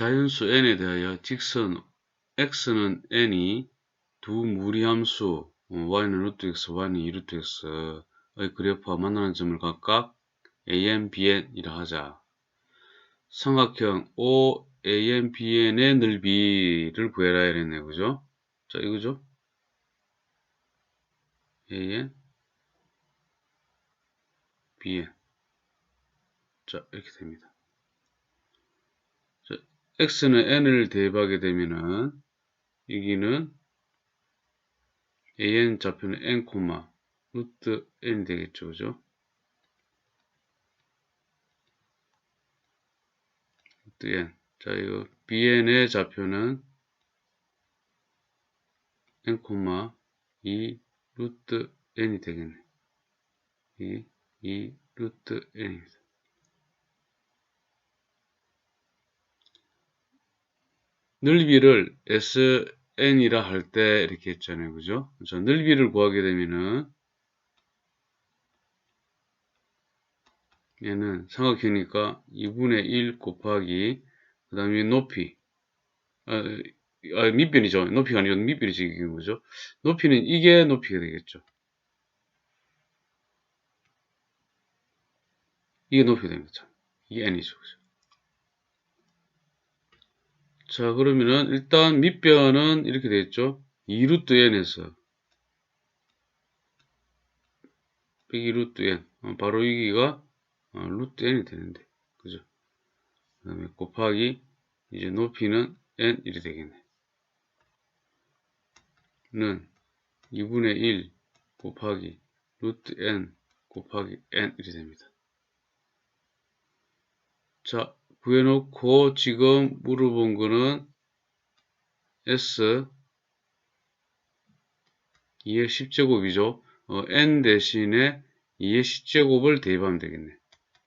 자연수 n에 대하여 직선 x는 n이 두 무리함수 어, y는 루트 x, y는 2루트 x의 그래프와 만나는 점을 각각 an, bn이라 하자. 삼각형 O, an, bn의 넓이를 구해라 이랬네, 그죠? 자, 이거죠? an, bn. 자, 이렇게 됩니다. 자, x는 n을 대입하게 되면은 여기는 an 좌표는 n, 루트 n이 되겠죠. 그죠? 루트 n. 자, 이거 bn의 좌표는 n, 2 루트 n이 되겠네. 2, 2 루트 n입니다. 넓이를 SN이라 할 때 이렇게 했잖아요. 그죠? 자, 넓이를 구하게 되면은 얘는 삼각형이니까 2분의 1 곱하기 그 다음에 높이 아, 아, 밑변이죠. 높이가 아니고 밑변이 지금 거죠. 높이는 이게 높이가 되겠죠. 이게 높이가 됩니다. 이게 n이죠. 그죠? 자, 그러면은 일단 밑변은 이렇게 되겠죠. 2루트 n에서 102루트 n 어, 바로 여기가 어, 루트 n이 되는데 그죠? 그 다음에 곱하기 이제 높이는 n 이렇게 되겠네. 는 2분의 1 곱하기 루트 n 곱하기 n 이렇게 됩니다. 자, 구해놓고 지금 물어본 거는 S 2의 10제곱이죠. 어, n 대신에 2의 10제곱을 대입하면 되겠네.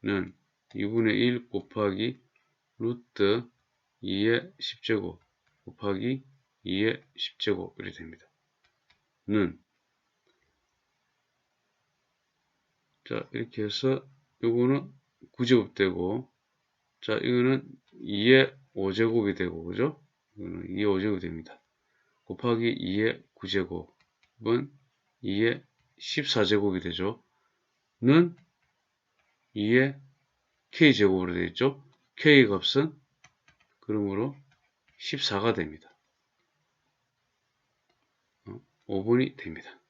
는 2분의 1 곱하기 루트 2의 10제곱 곱하기 2의 10제곱 이렇게 됩니다. 는 자, 이렇게 해서 요거는 9제곱 되고 자, 이거는 2의 5제곱이 되고, 그죠? 이거는 2의 5제곱이 됩니다. 곱하기 2의 9제곱은 2의 14제곱이 되죠. 는 2의 k제곱으로 되겠죠. k 값은 그러므로 14가 됩니다. 5분이 어, 됩니다.